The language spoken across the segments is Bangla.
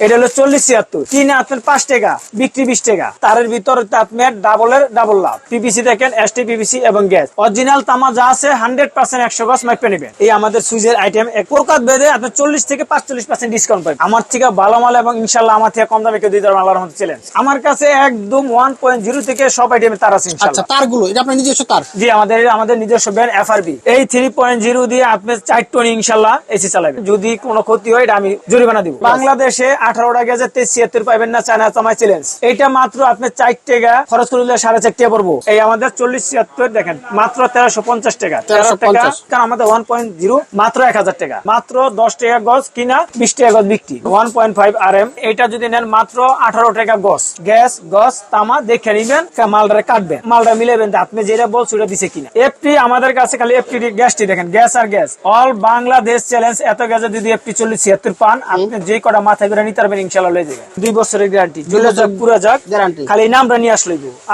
এটা হলো চল্লিশ ছিয়াত্তর। কিনে আপনার পাঁচ টাকা বিক্রি বিশ টাকা। তারের ভিতর আপনার ডাবলের ডাবল লাভ। পিপিসি দেখেন এসটি পিপিসি এবং গ্যাস অরিজিনাল তামা যা আছে হান্ড্রেড পার্সেন্ট একশো গজ মাইপে নেবেন। এই আমাদের সুইজের আইটেম এক প্রকার বেঁধে আপনার চল্লিশ থেকে পাঁচচল্লিশ পার্সেন্ট ডিসকাউন্ট পাবেন। আমার থেকে ভালো মাল এবং ইনশাল্লাহ আমার থেকে কম দামে কেউ দিতে পারবেন আল্লাহর মধ্যে চ্যালেঞ্জ আমার কাছে একদম ওয়ান পয়েন্ট জিরো থেকে সব আইটেমে তার আছে আচ্ছা তারগুলো এটা আপনার নিজস্ব তার? জি আমাদের আমাদের নিজস্ব ব্র্যান্ড এফআরবি এই থ্রি পয়েন্ট জিরো দিয়ে আপনি চার টন ইনশাল্লাহ এসি চালাবেন। যদি কোনো ক্ষতি হয় এটা আমি জরিমানা দিব। বাংলাদেশে আঠারোটা গেছে তেইশ ছিয়াত্তর পাইবেন না চায়না চামাই চ্যালেঞ্জ এটা মাত্র আপনি চার টাকা খরচ করলে সাড়ে চার টাকা পড়ব। এই আমাদের চল্লিশ ছিয়াত্তর দেখেন মাত্র তেরোশো পঞ্চাশ টাকা। তেরো টাকা কারণ আমাদের ওয়ান পয়েন্ট জিরো মাত্র এক হাজার টাকা। মাত্র দশ টাকা গজ কিনা বিশ টাকা গজ বিক্রি। One point five R M এটা যদি নেন মাত্র আঠারো টাকা গজ। গ্যাস গজ তামা দেখে নিবেন মালটা কাটবেন। মালটা মিলাবেন আপনি যেটা বলছো ওটা দিছে কিনা। এফটি আমাদের কাছে খালি এফটি গ্যাসটি দেখেন গ্যাস আর গ্যাস। অল বাংলাদেশ চ্যালেঞ্জ এত গ্যাসে যদি এফটি চল্লিশ ছিয়াত্তর পান আপনি যে কটা মাথায় করে নিতে পারবেন ইনশাল্লাহ লয়ে যাবেন দুই বছরের গ্যারান্টি জ্বলে যাক পুরো যাক Guarantee। খালি নামটা নিয়ে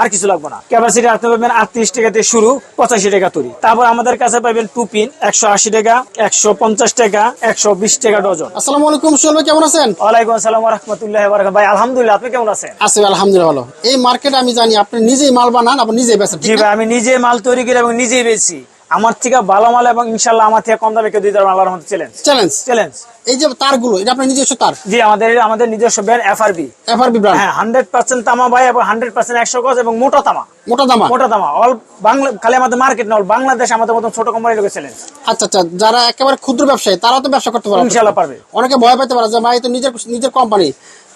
আর কিছু লাগবে না। ক্যাপাসিটি আপনি পাবেন আটত্রিশ টাকা থেকে শুরু পঁচাশি টাকা তৈরি। তারপর আমাদের কাছে পাবেন টু পিন একশো আশি টাকা একশো পঞ্চাশ টাকা একশো বিশ টাকা ডজন। আসসালামু আলাইকুম সোহেল কেমন আছেন? ওয়ালাইকুম আসসালাম রহমতুল্লাহ ভাই আলহামদুলিল্লাহ আপনি কেমন আছেন? আছি আলহামদুলিল্লাহ ভালো। এই মার্কেটে আমি জানি আপনি নিজেই মাল বানান আপনি নিজেই বেচেন জি ভাই আমি নিজে মাল তৈরি করি এবং নিজেই বেছি আমার থেকে ভালো মাল এবং ইনশাল্লাহ আমার থেকে কম দামে কেউ দিতে পারবেন আল্লাহর মধ্যে চ্যালেঞ্জ চ্যালেঞ্জ চ্যালেঞ্জ এই যে তারগুলো এটা আপনার নিজস্ব তার? জি আমাদের আমাদের নিজস্ব ব্র্যান্ড এফআরবি এফআরবি ব্র্যান্ড হ্যাঁ হান্ড্রেড পার্সেন্ট তামা ভাই এবং হান্ড্রেড পার্সেন্ট একশো গজ এবং মোটা তামা। মোটা দামা মোটা দামা অল বাংলা খালি আমাদের মার্কেট না all বাংলাদেশ আমাদের মতন ছোট কোম্পানি লোকের চ্যালেঞ্জ আচ্ছা আচ্ছা যারা একেবারে ক্ষুদ্র ব্যবসায়ী তারাও তো ব্যবসা করতে পারে। ইনশাল্লাহ পারবে। অনেকে ভয় পাইতে পারে যে ভাই তো নিজের নিজের কোম্পানি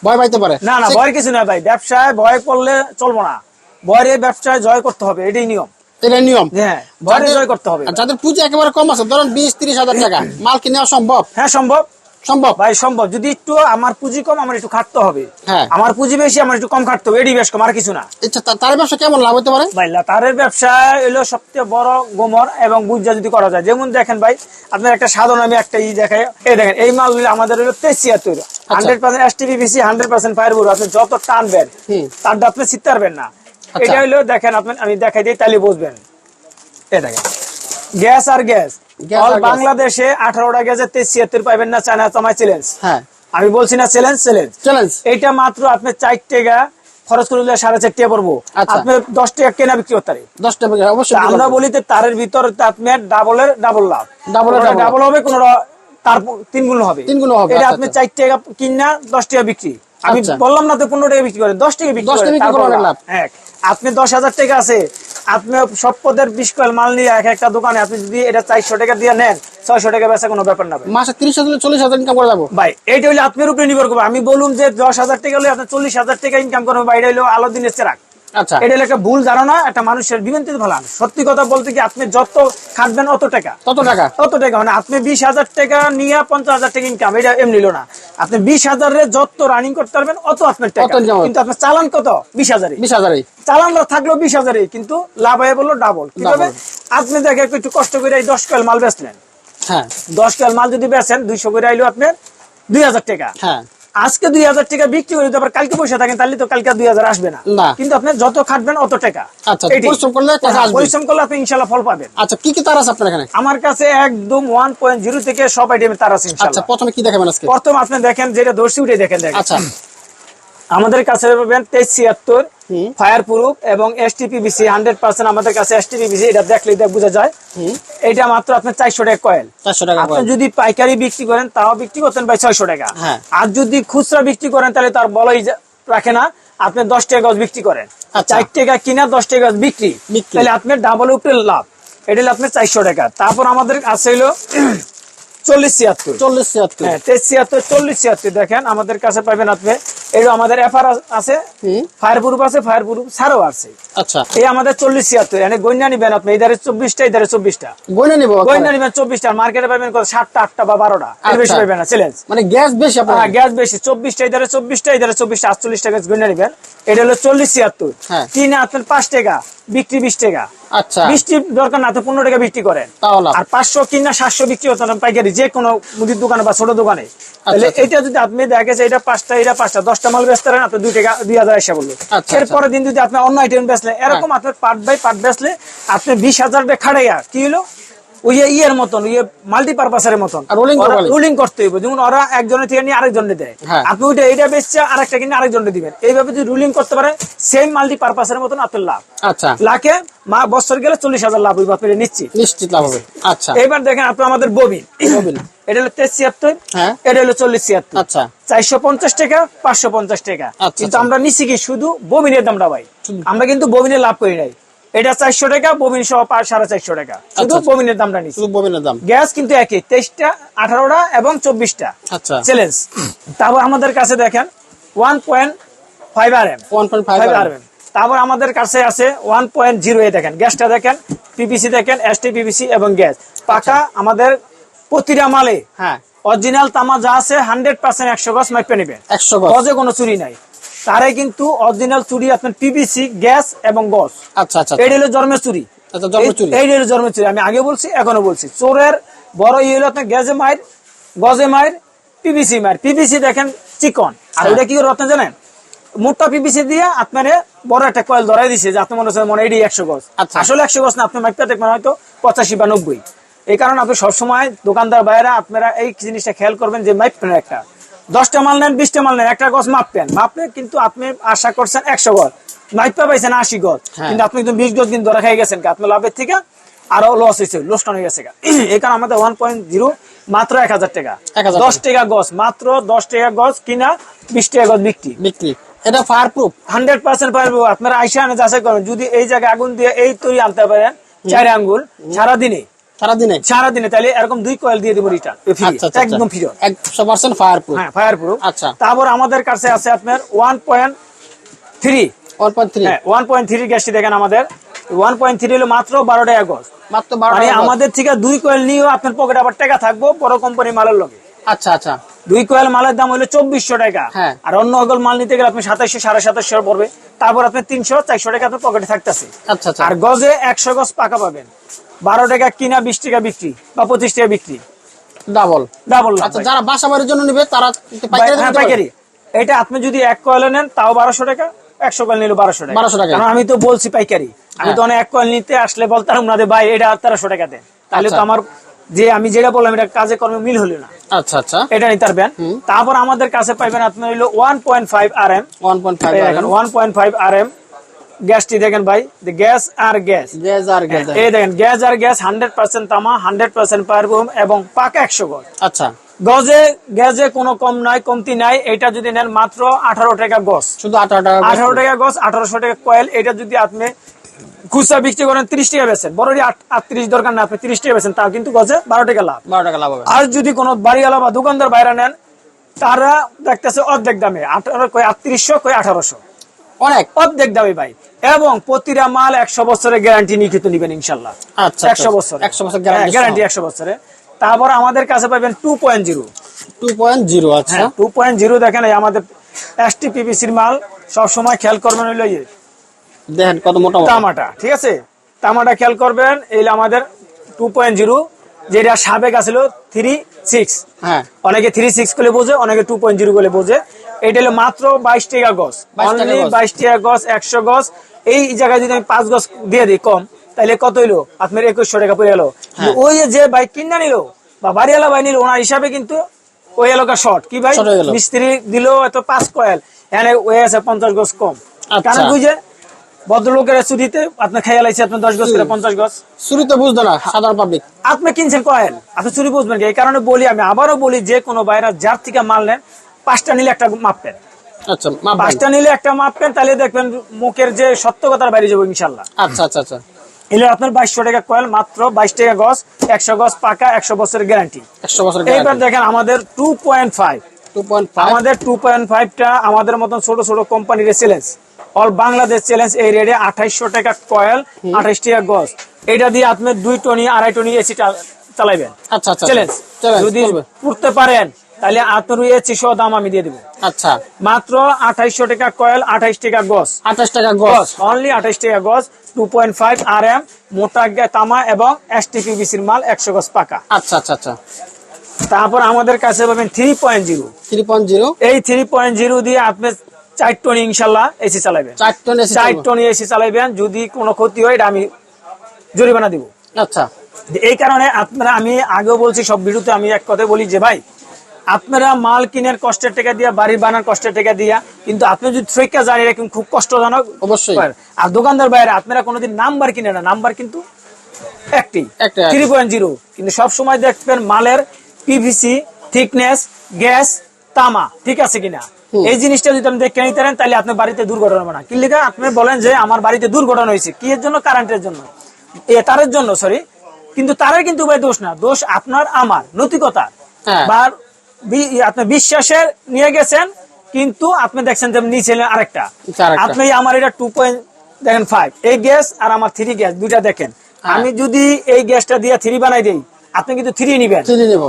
ভয় পাইতে পারে। না না ভয়ের কিছু না ভাই। ব্যবসায় ভয় করলে চলবো না। ভয়ের ব্যবসায় জয় করতে হবে এটাই নিয়ম। এটা নিয়ম হ্যাঁ যাদের- জয় করতে হবে আর যাদের পুঁজি একেবারে কম আছে ধরুন বিশ তিরিশ হাজার টাকা মাল কি নেওয়া সম্ভব? হ্যাঁ সম্ভব। সম্ভব? ভাই সম্ভব। যদি একটু আমার পুঁজি কম আমার একটু খাটতে হবে। হ্যাঁ। আমার পুঁজি বেশি আমার একটু কম খাটতে হবে। এটি বেশ কম আর কিছু না। আচ্ছা তার ব্যবসা কেমন লাভ হতে পারে? ভাই লাতারের ব্যবসা সবচেয়ে বড় গোমর এবং বুঝা যদি করা যায়। যেমন দেখেন ভাই আপনার একটা সাধারণ আমি একটা ই দেখাই। এই দেখেন এই মাল আমাদের হলো তেইশ ছিয়াত্তর। Hundred percent S TV BC hundred percent fire আপনি যত টানবেন। তারটা আপনি চিনতে না। এটা হলো দেখেন আপনি আমি দেখাই দিই তাহলে বুঝবেন। এই দেখেন। গ্যাস আর গ্যাস। অল বাংলাদেশে আঠারোটা গ্যাসে তেইশ ছিয়াত্তর পাইবেন না চায়না চ্যালেঞ্জ হ্যাঁ। আমি বলছি না চ্যালেঞ্জ চ্যালেঞ্জ চ্যালেঞ্জ এইটা মাত্র আপনি চার টাকা খরচ করলে সাড়ে চার টাকা পড়ব। আচ্ছা। আপনি দশ টাকা কেনা বিক্রি করতে দশটা টাকা অবশ্যই আমরা বলি যে তারের ভিতর আপনার ডাবলের ডাবল লাভ। ডাবল ডাবল হবে কোন তার তিন গুণ হবে। তিন গুণ হবে, এটা আচ্ছা, আপনি আচ্ছা। চার টাকা কিনা দশ টাকা বিক্রি। আমি আচ্ছা। বললাম না তো পনেরো টাকা বিক্রি করে দশ টাকা বিক্রি 10 টাকা করেন বিক্রি করে লাভ। লাভ। আপনি দশ হাজার টাকা আছে আপনি সব পদের বিশ কয়েল মাল নিয়ে এক একটা দোকানে আপনি যদি এটা চারশো টাকা দিয়ে নেন ছয়শো টাকা বেচা কোনো ব্যাপার না মাসে তিরিশ হাজার চল্লিশ হাজার ইনকাম করে যাব। ভাই এটা হলে আপনার উপরে নির্ভর করব। আমি বলুন যে দশ হাজার টাকা হলে আপনি চল্লিশ হাজার টাকা ইনকাম করব বা এটা হলো আলো দিনের চেরাক। এটা হলো একটা ভুল ধারণা একটা মানুষের বিভ্রান্তিতে ফেলান। সত্যি কথা বলতে কি আপনি যত খাটবেন অত টাকা। কত টাকা? তত টাকা মানে আপনি বিশ হাজার টাকা নিয়ে পঞ্চাশ হাজার টাকা ইনকাম এটা এমনি না। আপনি বিশ হাজারে যত রানিং করতে পারবেন অত আপনার টাকা। কিন্তু আপনার চালান কত? বিশ হাজারে বিশ হাজারই। চালান থাকল বিশ হাজারে কিন্তু লাভ হয়ে বলল ডাবল কীভাবে? আপনি দেখে একটু কষ্ট করে এই দশ কয়েল মাল বেচলেন। হ্যাঁ। দশ কয়েল মাল যদি বেচেন দুইশো করে আইলো আপনার দুই হাজার টাকা। হ্যাঁ। আজকে দুই হাজার টাকা বিক্রি করে আবার কালকে পয়সা থাকেন তাহলে তো কালকে দুই হাজার আসবে না। কিন্তু আপনি যত খাটবেন অত টাকা। আচ্ছা, পরিশ্রম করলে হ্যাঁ। পরিশ্রম করলে আপনি ইনশাল্লাহ ফল পাবেন। আচ্ছা কি কি তার আছে আপনার এখানে? আমার কাছে একদম ওয়ান পয়েন্ট জিরো থেকে সব আইটেম তার আছে আচ্ছা প্রথমে কি দেখাবেন আজকে? প্রথম আপনি দেখেন যেটা দর্শি উঠে দেখেন দেখেন। আচ্ছা। আমাদের কাছে পাবেন তেইশ ছিয়াত্তর ফায়ার প্রুফ এবং এস টিপিবিসি হান্ড্রেড পার্সেন্ট আমাদের কাছে এস টিপিবিসি এটা দেখলে এটা বোঝা যায়। এটা মাত্র আপনার চারশো টাকা কয়েল চারশো টাকা আপনি। যদি পাইকারি বিক্রি করেন তাও বিক্রি করতেন ভাই ছয়শো টাকা। হ্যাঁ। আর যদি খুচরা বিক্রি করেন তাহলে তার বলাই রাখে না আপনি দশ টাকা গজ বিক্রি করেন। আচ্ছা। চার টাকা কিনা দশ টাকা গজ বিক্রি। বিক্রি। তাহলে আপনার ডাবল উপরে লাভ। এটা হলো আপনার চারশো টাকা। তারপর আমাদের আছে হলো চল্লিশ ছিয়াত্তর। চল্লিশ ছিয়াত্তর। হ্যাঁ তেইশ ছিয়াত্তর চল্লিশ ছিয়াত্তর দেখেন আমাদের কাছে পাবেন আপনি এই আমাদের এফআর আছে ফায়ার প্রুফ আছে ফায়ার প্রুফ ছাড়ও আছে। আচ্ছা। এই আমাদের চল্লিশ ছিয়াত্তর এনে গন্যা নিবেন আপনি চব্বিশটা চব্বিশটা। গয়না নিবো গন্যা নিবেন চব্বিশটা মার্কেটে পাবেন কত সাতটা আটটা বা বারোটা এর বেশি আচ্ছা। পাবেন না চ্যালেঞ্জ মানে গ্যাস বেশি হ্যাঁ গ্যাস বেশি চব্বিশটা ইধারে চব্বিশটা চব্বিশটা আটচল্লিশটা গ্যাস গন্যা নিবেন। এটা হলো চল্লিশ ছিয়াত্তর। হ্যাঁ। কিনে আপনার পাঁচ টাকা বিক্রি বিশ টাকা। আচ্ছা। বৃষ্টির দরকার না তো পনেরো টাকা বিক্রি করেন। আর পাঁচশো কিনা সাতশো বিক্রি হতো না পাইকারি যে কোনো মুদির দোকানে বা ছোট দোকানে। তাহলে আচ্ছা। এটা যদি আপনি দেখা গেছে এটা পাঁচটা এটা পাঁচটা দশটা মাল বেচতে পারেন আপনি দুই টাকা দুই হাজার এসে বলল। আচ্ছা, এর পরের দিন যদি আপনি অন্য আইটেম বেচলেন এরকম আপনার পার্ট বাই পার্ট বেচলে আপনি বিশ হাজার টাকা খাড়াইয়া কি হলো? ওই ইয়ের মতন ওই মাল্টিপারপাসের মতন। রুলিং করতে হইব। যেমন ওরা একজনের থেকে নিয়ে আরেকজনে দেয়। হ্যাঁ। আপনি ওইটা এইটা বেচছে আরেকটা কিনে আরেকজনে দিবেন। এইভাবে যদি রুলিং করতে পারে সেম মাল্টিপারপাসের মতন আপনার লাভ। আচ্ছা। লাখে মা বছর গেলে চল্লিশ হাজার লাভ হইব আপনি নিচ্ছি নিশ্চিত লাভ হবে। আচ্ছা। এইবার দেখেন আপনি আমাদের ববিন। ববিন। এটা হলো তেইশ ছিয়াত্তর হ্যাঁ। এটা হলো চল্লিশ ছিয়াত্তর। আচ্ছা। চারশো পঞ্চাশ টাকা পাঁচশো পঞ্চাশ টাকা। আচ্ছা, কিন্তু আচ্ছা। আমরা নিচ্ছি কি শুধু ববিনের দামটা ভাই আমরা কিন্তু ববিনের লাভ করি নাই। এটা চারশো টাকা ববিন সহ সাড়ে চারশো টাকা। শুধু আচ্ছা। ববিনের দামটা নিচ্ছি শুধু ববিনের দাম? গ্যাস কিন্তু একই তেইশটা আঠারোটা এবং চব্বিশটা। আচ্ছা। চ্যালেঞ্জ তারপর আমাদের কাছে দেখেন one point five R M one point five R M তারপর আমাদের কাছে আছে ওয়ান পয়েন্ট জিরো এ দেখেন। গ্যাসটা দেখেন পিপিসি দেখেন এসটি পিপিসি এবং গ্যাস। পাকা আমাদের প্রতিটা মালে। হ্যাঁ। অরিজিনাল তামা যা আছে হান্ড্রেড পার্সেন্ট একশো গজ মাইপে নেবেন। একশো গজে কোনো চুরি নাই। তারে কিন্তু অরিজিনাল চুরি আপনার পিপিসি গ্যাস এবং গজ আচ্ছা আচ্ছা এই হলো জন্মের চুরি। আচ্ছা এই হলো জন্মের চুরি। আমি আগে বলছি এখনও বলছি। চোরের বড় ইয়ে হলো আপনার গ্যাসে মায়ের গজে মায়ের পিপিসি মায়ের। দেখেন চিকন। আর। ওটা কি করে আপনি জানেন? মোটা পিপিসি দিয়ে আপনার বড় একটা কয়েল ধরাই দিছে যে আপনি মনে হচ্ছে মনে এটি একশো গজ আচ্ছা। আসলে একশো গজ না আপনি মাইপটা দেখবেন হয়তো পঁচাশি বা নব্বই। এই কারণে আপনি সবসময় দোকানদার বাইরা আপনারা এই জিনিসটা খেয়াল করবেন যে মাইপেন একটা। দশটা মাল নেন বিশটা মাল নেন একটা গজ মাপবেন মাপলে কিন্তু আপনি আশা করছেন একশো গজ। মাইপা পাইছেন আশি গজ। হ্যাঁ। কিন্তু আপনি কিন্তু বিশ গজ কিন্তু ধরা খাই গেছেন আপনার লাভের থেকে আরও লস হয়েছে লোসটান হয়ে গেছে। এই কারণে আমাদের ওয়ান পয়েন্ট জিরো মাত্র এক হাজার টাকা। দশ টাকা গজ মাত্র দশ টাকা গজ কিনা বিশ টাকা গজ বিক্রি। বিক্রি। এটা ফায়ার প্রুফ হান্ড্রেড পার্সেন্ট পারব আপনারা আইসা আনে যাচাই করেন যদি এই জায়গায় আগুন দিয়ে এই তৈরি আনতে পারেন চার আঙ্গুল সারাদিনে। সারাদিনে? সারাদিনে তাহলে এরকম দুই কয়েল দিয়ে দেবো রিটার্ন আচ্ছা আচ্ছা একদম ফ্রি একশো পার্সেন্ট ফায়ার প্রুফ হ্যাঁ ফায়ার প্রুফ আচ্ছা। তারপর আমাদের কাছে আছে আপনার one point three one point three one point three গ্যাসটি দেখেন আমাদের। ওয়ান পয়েন্ট থ্রি হলো মাত্র বারোটা আগস্ট। মাত্র বারো মানে। আমাদের থেকে দুই কয়েল নিয়েও আপনার পকেটে আবার টাকা থাকব বড় কোম্পানি মালের লগে। আচ্ছা আচ্ছা। দুই কয়েল মালের দাম হলো চব্বিশশো টাকা। হ্যাঁ। আর অন্য অগল মাল নিতে গেলে আপনি সাতাইশশো সাড়ে সাতাইশশো পড়বে। তারপর আপনি তিনশো চারশো টাকা আপনার পকেটে থাকতেছে। আচ্ছা আচ্ছা। আর গজে একশো গজ পাকা পাবেন। বারো টাকা কিনা বিশ টাকা বিক্রি বা পঁচিশ টাকা বিক্রি। ডাবল ডাবল আচ্ছা যারা বাসা বাড়ির জন্য নেবে তারা পাইকারি হ্যাঁ? পাইকারি। এটা আপনি যদি এক কয়েলে নেন তাও বারোশো টাকা একশো কয়েল নিলে বারোশো টাকা। 1200 টাকা। আমি তো বলছি পাইকারি। আমি তো হ্যাঁ। অনেক এক কয়েল নিতে আসলে বলতাম না ভাই এটা তেরোশো টাকা দেন। তাহলে তো। আমার যে আমি যেটা বললাম এটা কাজে কর্মে মিল হলো না। আচ্ছা আচ্ছা। এটা নিতে পারবেন। তারপর আমাদের কাছে পাইবেন আপনার হইল one point five R M one point five one point five R M গ্যাসটি দেখেন ভাই গ্যাস আর গ্যাস। গ্যাস আর গ্যাস এই দেখেন গ্যাস আর গ্যাস হান্ড্রেড পার্সেন্ট তামা হান্ড্রেড পার্সেন্ট পারবুম এবং পাকা একশো গজ। আচ্ছা। গজে গ্যাসে কোনো কম নাই কমতি নাই এটা যদি নেন মাত্র আঠারো টাকা গজ। শুধু আঠারো টাকা গজ। আঠারো টাকা গজ আঠারোশো টাকা কয়েল এটা যদি আপনি খুচরা বিক্রি করেন তিরিশ টাকা বেছেন বড় আটত্রিশ দরকার না আপনি তিরিশ টাকা বেছেন তাও কিন্তু গজে বারো টাকা লাভ। বারো টাকা লাভ হবে। আর যদি কোনো বাড়িওয়ালা বা দোকানদার বাইরে নেন তারা দেখতেছে অর্ধেক দামে আঠারো কয় আটত্রিশশো কয় আঠারোশো। অনেক। অর্ধেক দামে ভাই। এবং প্রতিটা মাল একশো বছরের গ্যারান্টি নিয়ে কিন্তু নিবেন ইনশাল্লাহ। আচ্ছা একশো বছর একশো বছর গ্যারান্টি একশো বছরে। তারপর আমাদের কাছে পাবেন two point zero two point zero আচ্ছা। টু পয়েন্ট জিরো দেখেন আমাদের এসটি পিপিসির মাল সব সময় খেয়াল করবেন হইল ইয়ে দেখেন কত মোটা মোটা তামাটা ঠিক আছে? তামাটা খেয়াল করবেন আমাদের টু পয়েন্ট জিরো যেটা সাবেক আছিল থ্রি সিক্স হ্যাঁ। অনেকে থ্রি সিক্স করে বোঝে অনেকে টু পয়েন্ট জিরো করে বোঝে। এটা হলো মাত্র বাইশ টাকা গজ। 22 টাকা অনলি বাইশ টাকা গজ একশো গজ। এই জায়গায় যদি আমি পাঁচ গজ দিয়ে দিই কম তাহলে কত হইল? আপনার একুশশো টাকা পড়ে গেল। হ্যাঁ। ওই যে বাইক কিনা নিল বা বাড়িওয়ালা ভাই নিল ওনার হিসাবে কিন্তু ওই এলাকা শর্ট কি ভাই। মিস্ত্রি দিল এত পাঁচ কয়েল। এখানে ওই আছে পঞ্চাশ গজ কম। আচ্ছা। কারণ বুঝে ভদ্রলোকের চুরিতে আপনার খেয়াল আছে আপনার দশ গজ করে পঞ্চাশ গজ? শুরু তো বুঝতো না সাধারণ পাবলিক আপনি কিনছেন কয়েল আপনি চুরি বুঝবেন এই কারণে বলি আমি আবারও বলি যে কোনো বাইরা যার থেকে মাল নেন পাঁচটা নিলে একটা মাপবেন আচ্ছা পাঁচটা নিলে একটা মাপবেন তাহলে দেখবেন মুখের যে সত্য কথার বাইরে যাব ইনশাল্লাহ আচ্ছা আচ্ছা আচ্ছা। এলে আপনার বাইশশো টাকা কয়েল মাত্র বাইশ টাকা গজ একশো গজ পাকা একশো বছরের গ্যারান্টি একশো বছর এইবার দেখেন আমাদের two point five two point five আমাদের টু পয়েন্ট ফাইভটা আমাদের মতন ছোট ছোট কোম্পানির চ্যালেঞ্জ অল বাংলাদেশ চ্যালেঞ্জ এই রেটে আঠাইশশো টাকা কয়েল আঠাইশ টাকা গজ। এটা দিয়ে আপনি দুই টনি আড়াই টনি এসি চালাইবেন। আচ্ছা আচ্ছা চ্যালেঞ্জ চ্যালেঞ্জ যদি চলবে। পারেন তাহলে আপনার এসি সহ দাম আমি দিয়ে দেবো। আচ্ছা। মাত্র আঠাইশশো টাকা কয়েল আঠাইশ টাকা গজ। আঠাশ টাকা গজ। অনলি আঠাইশ টাকা গজ two point five R M মোটা তামা এবং এসটিপিবিসির মাল একশো গজ পাকা। আচ্ছা আচ্ছা আচ্ছা। তারপর আমাদের কাছে পাবেন three point zero three point zero এই থ্রি পয়েন্ট জিরো দিয়ে আপনি চার টন ইনশাল্লাহ এসি চালাবেন চার টন চার টন এসি চালাইবেন যদি কোনো ক্ষতি হয় এটা আমি জরিমানা দিব। আচ্ছা। এই কারণে আপনারা আমি আগেও বলছি সব ভিডিওতে আমি এক কথা বলি যে ভাই আপনারা মাল কিনের কষ্টের টাকা দিয়া বাড়ি বানার কষ্টের টাকা দিয়া কিন্তু আপনি যদি রাখেন খুব কষ্টজনক অবশ্যই। আর দোকানদার বাইরে আপনারা কোনোদিন নাম্বার কিনে না নাম্বার কিন্তু একটি। থ্রি পয়েন্ট জিরো কিন্তু সব সময় দেখবেন মালের পিভিসি থিকনেস গ্যাস তামা ঠিক আছে কিনা? এই জিনিসটা যদি আপনি দেখে নিতে পারেন তাহলে আপনার বাড়িতে দুর্ঘটনা হবে না। কি লিখা আপনি বলেন যে আমার বাড়িতে দুর্ঘটনা হয়েছে। কি এর জন্য? কারেন্টের জন্য। এ তারের জন্য সরি কিন্তু তারের কিন্তু ভাই দোষ না। দোষ আপনার আমার। নৈতিকতা। হ্যাঁ। বা আপনি বিশ্বাসের নিয়ে গেছেন কিন্তু আপনি দেখছেন যে নিচে আরেকটা। আপনি আমার এটা টু পয়েন্ট দেখেন ফাইভ এই গ্যাস আর আমার থ্রি গ্যাস দুইটা দেখেন। হ্যাঁ। আমি যদি এই গ্যাসটা দিয়ে থ্রি বানাই দেই আপনি কিন্তু থ্রি নিবেন।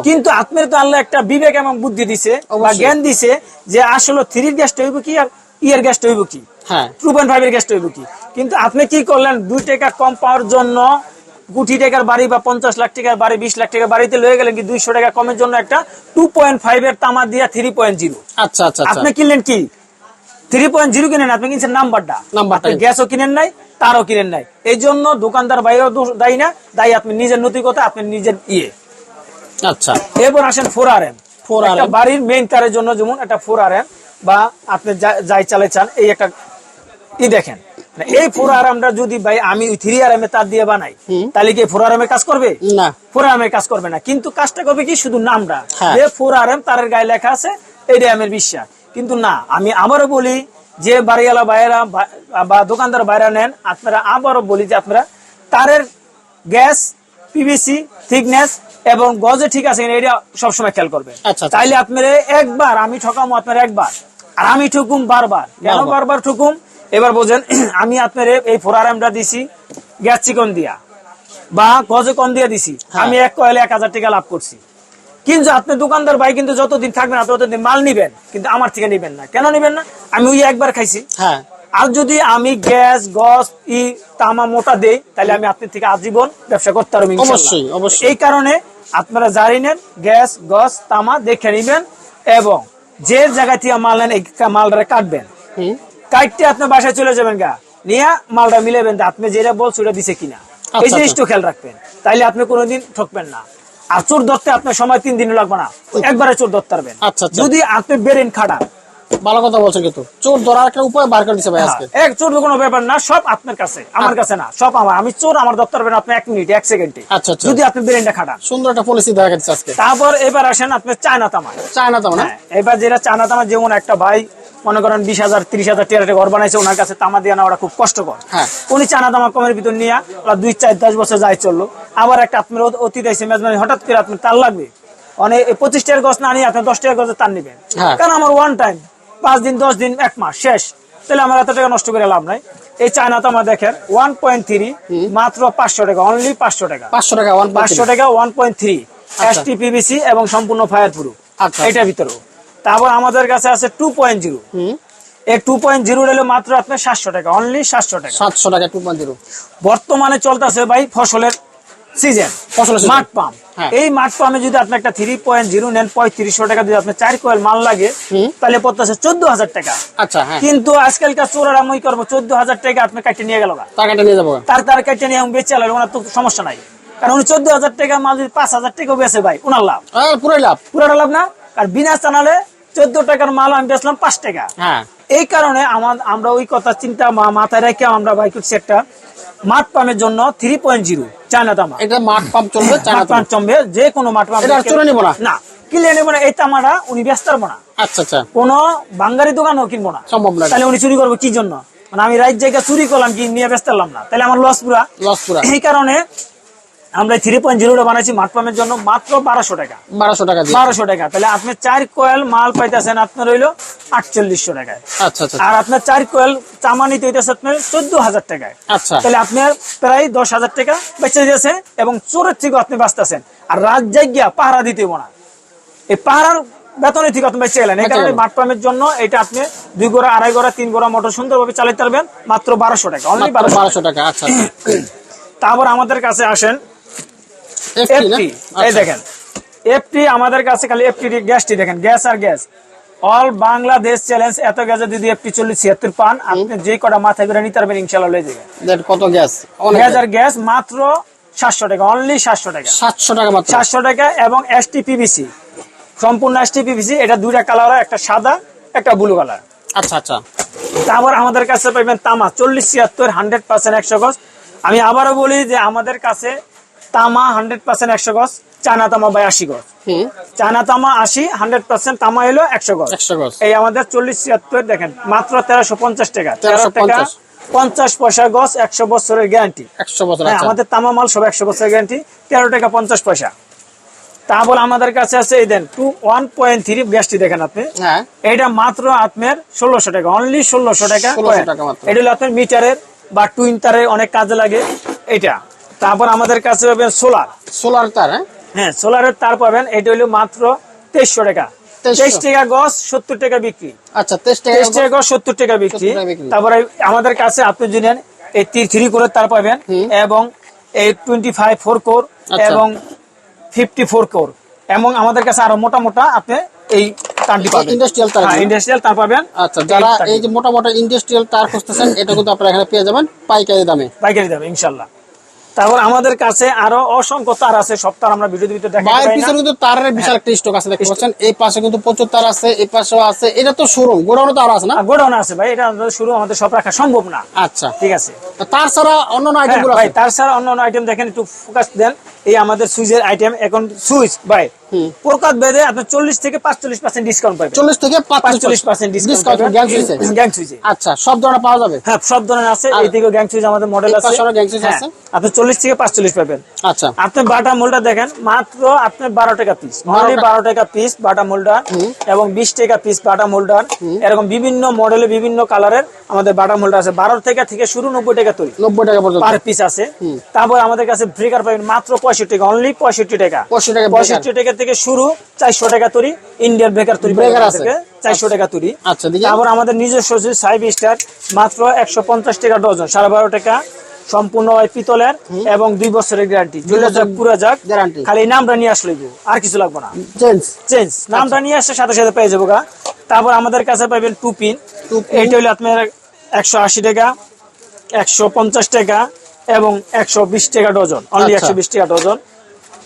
কিন্তু আপনার তো আল্লাহ একটা বিবেক এবং বুদ্ধি দিছে বা জ্ঞান দিছে যে আসলে থ্রির গ্যাসটা হইব কি আর ইয়ের গ্যাসটা হইব কি? হ্যাঁ। টু পয়েন্ট ফাইভ এর গ্যাসটা হইব কি? কিন্তু আপনি কি করলেন? দুই টাকা কম পাওয়ার জন্য কোটি টাকার বাড়ি বা পঞ্চাশ লাখ টাকার বাড়ি বিশ লাখ টাকার বাড়িতে লয়ে গেলেন কি দুইশো টাকা কমের জন্য একটা টু পয়েন্ট ফাইভ এর তামা দিয়া থ্রি পয়েন্ট জিরো আচ্ছা আচ্ছা আপনি কিনলেন কি? থ্রি পয়েন্ট জিরো কিনেন আপনি কিনছেন নাম্বারটা নাম্বারটা গ্যাসও কিনেন নাই তারও কিনেন নাই। এই জন্য দোকানদার বাইরেও দায়ী না দায়ী আপনি নিজের নৈতিকতা আপনি নিজের ইয়ে। আচ্ছা। এরপর আসেন ফোর আর এম। 4RM বাড়ির মেইন তারের জন্য যেমন একটা ফোর আর এম বা আপনি যাই চালে চান এই একটা ই দেখেন। মানে এই ফোর আর এমটা যদি ভাই আমি থ্রি আর এম এ তার দিয়ে বানাই তাহলে কি ফোর আর এম এ কাজ করবে? না। ফোর আর এম এর কাজ করবে না। কিন্তু কাজটা করবে কি? শুধু নামটা। হ্যাঁ। যে ফোর আর এম তারের গায়ে লেখা আছে এই র্যামের বিশ্বাস। কিন্তু না আমি আবারও বলি যে বাড়িওয়ালা বাইরা বা- দোকানদার বাইরা নেন আপনারা আবারও বলি যে আপনারা তারের গ্যাস পিভিসি থিকনেস এবং গজে ঠিক আছে এটা সবসময় খেয়াল করবেন আচ্ছা, আচ্ছা। তাইলে আপনারা একবার আমি ঠকামো আপনার একবার আর আমি ঠুকুম বারবার কেন বারবার। ঠুকুম এবার বোঝেন আমি আপনার এই ফোর আর দিছি গ্যাস চিকন দিয়া বা গজে কম দিয়ে দিছি হ্যাঁ। আমি এক কয়েলে এক হাজার টাকা লাভ করছি কিন্তু আপনি দোকানদার ভাই কিন্তু যতদিন থাকবেন আপনি ততদিন মাল নিবেন কিন্তু আমার থেকে নিবেন না। কেন নিবেন না? আমি ওই একবার খাইছি। হ্যাঁ। আর যদি আমি গ্যাস গস ই তামা মোটা দেই তাহলে আমি আপনার থেকে আজীবন ব্যবসা করতে পারব অবশ্যই, অবশ্যই। এই কারণে আপনারা জানি নেন গ্যাস গস তামা দেখে নিবেন এবং যে জায়গা থেকে মাল নেন এই মালটা কাটবেন। কাটতে আপনার বাসায় চলে যাবেন গা নিয়ে মালটা মিলেবেন আপনি যেটা বলছো ওটা দিছে কিনা। এই আচ্ছা। জিনিসটা খেয়াল রাখবেন। তাইলে আপনি কোনোদিন ঠকবেন না। আর চোর ধরতে আপনার সময় তিন দিন লাগবে না। একবারে চোর ধরতে পারবেন। আচ্ছা, আচ্ছা। যদি আপনি বেরেন খাটান। ভালো কথা বলছেন কিন্তু। চোর ধরার একটা উপায় বার করে দিছে ভাই আজকে। এক চোর কোনো ব্যাপার না সব আপনার কাছে আমার কাছে না সব আমার। আমি চোর আমার দপ্তর পারবেন আপনি এক মিনিট এক সেকেন্ডে। আচ্ছা, আচ্ছা। যদি আপনি ব্রেনটা খাটান। সুন্দর একটা পলিসি দেখা গেছে আজকে। তারপর এবার আসেন আপনি চায়না তামা চায়না তো না? হ্যাঁ, এবার যেটা চায়না তামা যেমন একটা ভাই মনে করেন বিশ হাজার তিরিশ হাজার টিয়ারে ঘর বানাইছে ওনার কাছে তামা দিয়ে নেওয়াটা খুব কষ্টকর। হ্যাঁ। উনি চায়না তামা কমের ভিতর নিয়ে দুই চার দশ বছর যাই চলল। আবার একটা আপনার অত- অতীত আইসে মেজমানি হঠাৎ করে আপনার তার লাগবে। অনেক পঁচিশ টাকার গছ না নিয়ে আপনি দশ টাকার গজে তার নিবেন। হ্যাঁ। কারণ আমার ওয়ান টাইম পাঁচ দিন দশ দিন এক মাস শেষ। তাহলে আমার এত টাকা নষ্ট করে লাভ নাই। এই চায়না তামা দেখেন ওয়ান পয়েন্ট থ্রি মাত্র পাঁচশো টাকা অনলি পাঁচশো টাকা। পাঁচশো টাকা পাঁচশো টাকা one point three S T PVC এবং সম্পূর্ণ ফায়ার প্রুফ আচ্ছা। এটার ভিতরেও। তারপর আমাদের কাছে আছে টু পয়েন্ট জিরো এই টু পয়েন্ট জিরো হলো মাত্র আপনার সাতশো টাকা অনলি সাতশো টাকা। সাতশো টাকা টু পয়েন্ট জিরো বর্তমানে চলতেছে ভাই ফসলের সিজন ফসলের। মাঠ পাম্প। হ্যাঁ। এই মাঠ পাম্পে যদি আপনি একটা থ্রি পয়েন্ট জিরো নেন পঁয়ত্রিশশো টাকা যদি আপনার চার কোয়েল মাল লাগে তাহলে পড়তেছে চোদ্দ হাজার টাকা। আচ্ছা হ্যাঁ। কিন্তু আজকালকার চোরারা মই করব চোদ্দ হাজার টাকা আপনি কাটে নিয়ে গেল নিয়ে যাব তার তার কেটে নিয়ে বেঁচে আলো ওনার তো সমস্যা নাই। কারণ উনি চোদ্দ হাজার টাকা মাল যদি পাঁচ হাজার টাকা বেছে ভাই ওনার লাভ। পুরোই লাভ। পুরোটা লাভ না? আর বিনা চানালে চোদ্দ টাকার মাল আমি বেচলাম পাঁচ টাকা। হ্যাঁ। এই কারণে আমার আমরা ওই কথা চিন্তা মাথায় রেখে আমরা ভাই করছি একটা মাঠ পামের জন্য থ্রি পয়েন্ট জিরো চায়না তামা এটা মাঠ পাম্প চলবে চায়না পাম্প চমবে যে কোনো মাঠ পাম্প আর নিবো না? না নেব না এই তামাটা উনি ব্যস্ত না। আচ্ছা আচ্ছা। কোন বাঙ্গারি দোকানও কিনবো না। সম্ভব না। তাহলে উনি চুরি করব কি জন্য? মানে আমি রাইট জায়গা চুরি করলাম কি নিয়ে ব্যস্ত না। তাহলে আমার লস পুরা। লস পুরা। এই কারণে আমরা থ্রি পয়েন্ট জিরোটা বানাইছি মাঠ পাম্পের জন্য মাত্র বারোশো টাকা। বারোশো টাকা বারোশো টাকা। তাহলে আপনি চার কোয়েল মাল পাইতেছেন আপনার হইল আটচল্লিশশো টাকায়। আচ্ছা আচ্ছা আর আপনার চার কোয়েল চামা নিতে হইতেছে আপনার চোদ্দ হাজার টাকায়। আচ্ছা। তাহলে আপনার প্রায় দশ হাজার টাকা বেঁচে দিয়েছে এবং চোরের থেকে আপনি বাঁচতেছেন। আর রাত জায়গা পাহারা দিতে না। এই পাহারার বেতনের থেকে আপনি বেঁচে গেলেন। এই কারণে মাঠ পাম্পের জন্য এটা আপনি দুই গোড়া আড়াই গোড়া তিন গোড়া মোটর সুন্দরভাবে চালাতে পারবেন। মাত্র বারোশো টাকা। অনলি বারোশো টাকা। আচ্ছা আচ্ছা। তারপর আমাদের কাছে আসেন? এফটি এই আচ্ছা। দেখেন এফটি আমাদের কাছে খালি এফটি গ্যাসটি দেখেন গ্যাস আর গ্যাস। অল বাংলাদেশ চ্যালেঞ্জ এত গ্যাসে যদি এফটি চল্লিশ ছিয়াত্তর পান আপনি যে কটা মাথায় করে নিতে পারবেন ইনশাল্লাহ লয়ে যাবেন। কত গ্যাস? গ্যাস আর গ্যাস মাত্র সাতশো টাকা অনলি সাতশো টাকা। সাতশো টাকা মাত্র। চারশো টাকা এবং এসটি পিভিসি সম্পূর্ণ এসটি পিভিসি এটা দুইটা কালার একটা সাদা একটা ব্লু কালার আচ্ছা আচ্ছা। তারপর আমাদের কাছে পাইবেন তামা চল্লিশ ছিয়াত্তর হান্ড্রেড পার্সেন্ট একশো গজ। আমি আবারও বলি যে আমাদের কাছে তামা হান্ড্রেড পার্সেন্ট একশো গজ চানা তামা বাই আশি গজ। চানা তামা আশি হান্ড্রেড পার্সেন্ট তামা এলো একশো গজ। এই আমাদের চল্লিশ ছিয়াত্তর দেখেন মাত্র তেরোশো পঞ্চাশ টাকা। তেরো 1350 টাকা পঞ্চাশ। পয়সা গজ একশো বছরের গ্যারান্টি একশো বছর হ্যাঁ আচ্ছা। আমাদের তামা মাল সব একশো বছরের গ্যারান্টি তেরো টাকা পঞ্চাশ পয়সা। তারপর আমাদের কাছে আছে এই দেন টু ওয়ান পয়েন্ট থ্রি গ্যাসটি দেখেন আপনি। হ্যাঁ। এটা মাত্র আপনার ষোলোশো টাকা অনলি ষোলোশো টাকা 1600 টাকা এটা হলো আপনার মিটারের বা টুইন তারের অনেক কাজে লাগে এটা তারপর আমাদের কাছে পাবেন সোলার। সোলার তার হ্যাঁ? হ্যাঁ সোলারের তার পাবেন এটা হলো মাত্র তেইশশো টাকা। তেইশ টাকা সত্তর টাকা বিক্রি। আচ্ছা তেইশ টাকা সত্তর টাকা বিক্রি। 70 টাকা বিক্রি। তারপরে আমাদের কাছে আপনি যদি এই থ্রি করে তার পাবেন এবং এই টোয়েন্টি ফাইভ ফোর কোর আচ্ছা। এবং ফিফটি ফোর কোর। এবং আমাদের কাছে আরও মোটা মোটা আপনি এই তারটি পাবেন। Industrial তার হ্যাঁ ইন্ডাস্ট্রিয়াল তার পাবেন। আচ্ছা যারা এই যে মোটা মোটা ইন্ডাস্ট্রিয়াল তার খুঁজতেছেন এটা কিন্তু আপনারা এখানে পেয়ে যাবেন পাইকারি দামে। পাইকারি দামে ইনশাল্লাহ। তারপর আমাদের কাছে আরও অসংখ্য তার আছে সব তার আমরা ভিডিও ভিতরে দেখাই বাইরের পিছনে কিন্তু তারের বিশাল একটা স্টক আছে দেখতে পাচ্ছেন? এই পাশে কিন্তু প্রচুর তার আছে এই পাশেও আছে। এটা তো শোরুম তো তার আছে না? গোডাউন আছে ভাই এটা শুরু আমাদের সব রাখা সম্ভব না। আচ্ছা। ঠিক আছে। তার ছাড়া অন্যান্য হ্যাঁ, ভাই তার ছাড়া আইটেম দেখেন একটু ফোকাস দেন। এই আমাদের আইটেম এখন সুইচ ভাই হুম। প্রকাত বেদে আপনি চল্লিশ থেকে পাঁচচল্লিশ পার্সেন্ট ডিসকাউন্ট পাবেন। চল্লিশ থেকে পাঁচচল্লিশ percent discount discount gas gang সুইচে? আচ্ছা সব ধরনের পাওয়া যাবে? হ্যাঁ সব ধরনের আছে। আর গ্যাং সুইচ আমাদের মডেল আছে। পাশেও gang হ্যাঁ, আছে? আপনি চল্লিশ থেকে পাঁচচল্লিশ পাবেন। আচ্ছা। আপনি বাটা মোলটা দেখেন মাত্র আপনার বারো টাকা পিস অনলি বারো টাকা পিস বাটা মোল্ডার এবং বিশ টাকা পিস বাটা মোল্ডার এরকম বিভিন্ন মডেলে বিভিন্ন কালারের আমাদের বাটা মোল্ডার আছে। বারো টাকা থেকে শুরু নব্বই টাকা তৈরি নব্বই টাকা পর্যন্ত। পার পিস আছে। তারপর আমাদের কাছে ব্রেকার পাবেন মাত্র পঁয়ষট্টি টাকা অনলি পঁয়ষট্টি টাকা। 65 টাকা পঁয়ষট্টি টাকা থেকে শুরু চারশো টাকা তৈরি ইন্ডিয়ান ব্রেকার তৈরি Breaker আছে। চারশো টাকা তৈরি আচ্ছা তারপর আমাদের নিজস্ব স্টার মাত্র একশো পঞ্চাশ টাকা ডজন সাড়ে বারো টাকা সম্পূর্ণ হয় পিতলের এবং দুই বছরের গ্যারান্টি ঝুলে যাক পুরো যাক Guarantee। খালি নামটা নিয়ে আসলে আর কিছু লাগবে না। চেঞ্জ চেঞ্জ নামটা নিয়ে আসলে সাথে সাথে পেয়ে যাব গা। তারপর আমাদের কাছে পাবেন টু পিন এইটা হলো আপনার একশো আশি টাকা একশো পঞ্চাশ টাকা এবং একশো বিশ টাকা ডজন অনলি আচ্ছা। একশো বিশ টাকা ডজন।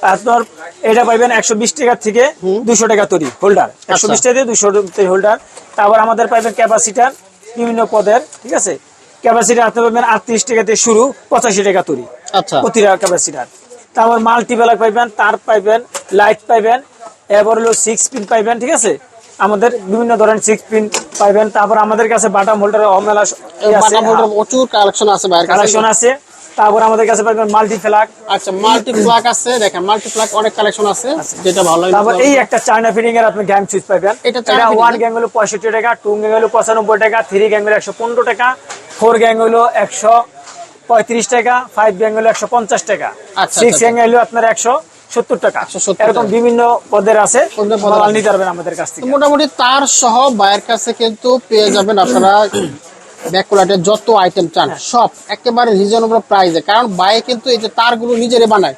আপনার এটা পাইবেন একশো বিশ টাকা থেকে দুশো টাকা তৈরি হোল্ডার একশো আচ্ছা। বিশ টাকা দিয়ে দুশো হোল্ডার তারপর আমাদের পাইবেন ক্যাপাসিটার বিভিন্ন পদের ঠিক আছে? ক্যাপাসিটার আপনি পাবেন আটত্রিশ টাকা থেকে শুরু পঁচাশি টাকা তৈরি। আচ্ছা। প্রতিটা ক্যাপাসিটার তারপর মাল্টিপ্যালাক পাইবেন তার পাইবেন লাইট পাইবেন এবার হলো সিক্স পিন পাইবেন ঠিক আছে? আমাদের বিভিন্ন ধরনের সিক্স পিন পাইবেন তারপর আমাদের কাছে বাটাম হোল্ডার অমেলা প্রচুর কালেকশন আছে কালেকশন আছে। তারপর আমাদের কাছে পাইবেন মাল্টি ফ্ল্যাগ আচ্ছা মাল্টি প্লাগ আছে দেখেন মাল্টি প্লাগ অনেক কালেকশন আছে যেটা ভালো লাগে। তারপর এই একটা চায়না ফিটিং এর আপনি গ্যাং সুইচ পাইবেন। এটা এটা ওয়ান? গ্যাং হলো পঁয়ষট্টি টাকা টু গ্যাং হলো পঁচানব্বই টাকা থ্রি গ্যাং হলো একশো পনেরো টাকা ফোর গ্যাং হলো একশো পঁয়ত্রিশ টাকা ফাইভ গ্যাং হলো একশো পঞ্চাশ টাকা। আচ্ছা, সিক্স আচ্ছা। গ্যাং হলো আপনার একশো সত্তর টাকা। এরকম বিভিন্ন পদের আছে মাল নিতে পারবেন আমাদের কাছ থেকে। মোটামুটি তার সহ বাইরের কাছে কিন্তু পেয়ে যাবেন আপনারা ব্যাকুলাটের যত আইটেম চান সব একেবারে রিজনেবল প্রাইসে কারণ বাইরে কিন্তু এই যে তারগুলো নিজেরে বানায়।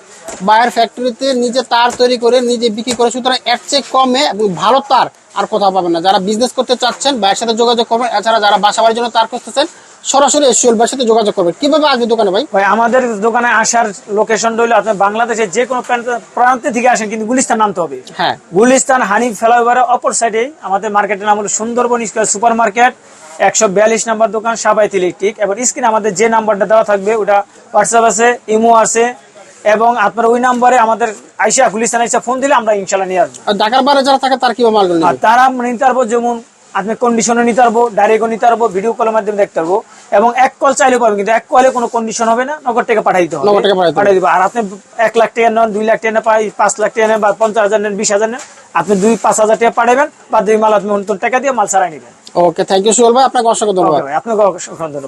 বাইরের ফ্যাক্টরিতে নিজে তার তৈরি করে নিজে বিক্রি করে সুতরাং এর চেয়ে কমে এবং ভালো তার আর কোথাও পাবেন না। যারা বিজনেস করতে চাচ্ছেন বায়ের সাথে যোগাযোগ করবেন। এছাড়া যারা বাসা বাড়ির জন্য তার করতেছেন সরাসরি এসিওল ভাইয়ের সাথে যোগাযোগ করবেন। কীভাবে আসবে দোকানে ভাই? ভাই আমাদের দোকানে আসার লোকেশন হলো আপনি বাংলাদেশের যে কোনো প্রান্ত- থেকে আসেন কিন্তু গুলিস্তান নামতে হবে। হ্যাঁ। গুলিস্তান হানি ফ্লাইওভারের অপর সাইডে আমাদের মার্কেটের নাম হলো সুন্দরবন স্কোয়ার সুপার মার্কেট একশো বিয়াল্লিশ নাম্বার দোকান সাবাইত ইলেকট্রিক এবং স্ক্রিনে আমাদের যে নাম্বারটা দেওয়া থাকবে ওটা হোয়াটসঅ্যাপ আছে ইমো আছে এবং আপনার ওই নাম্বারে আমাদের আইসা গুলিস্তান আইসা ফোন দিলে আমরা ইনশাল্লাহ নিয়ে আসব। ঢাকার বাইরে যারা থাকে তার কীভাবে মাল তারা নিতে পারব যেমন আপনি কন্ডিশনে নিতে পারব ডাইরেক্টও নিতে পারব ভিডিও কলের মাধ্যমে দেখতে পারব। এবং এক কল চাইলেও পাবেন কিন্তু এক কলে কোনো কন্ডিশন হবে না নগদ টাকা পাঠাই দিতে হবে। পাঠাই দিবে। আর আপনি এক লাখ টাকা নেন দুই লাখ টাকা নেন পাই পাঁচ লাখ টাকা নেন বা পঞ্চাশ হাজার নেন বিশ হাজার নেন আপনি দুই পাঁচ হাজার টাকা পাঠাবেন বা দুই মাল আপনি টাকা দিয়ে মাল সারাই নেবেন। ওকে থ্যাংক ইউ সুবল ভাই। আপনাকে অসংখ্য ধন্যবাদ। আপনাকে অসংখ্য ধন্যবাদ।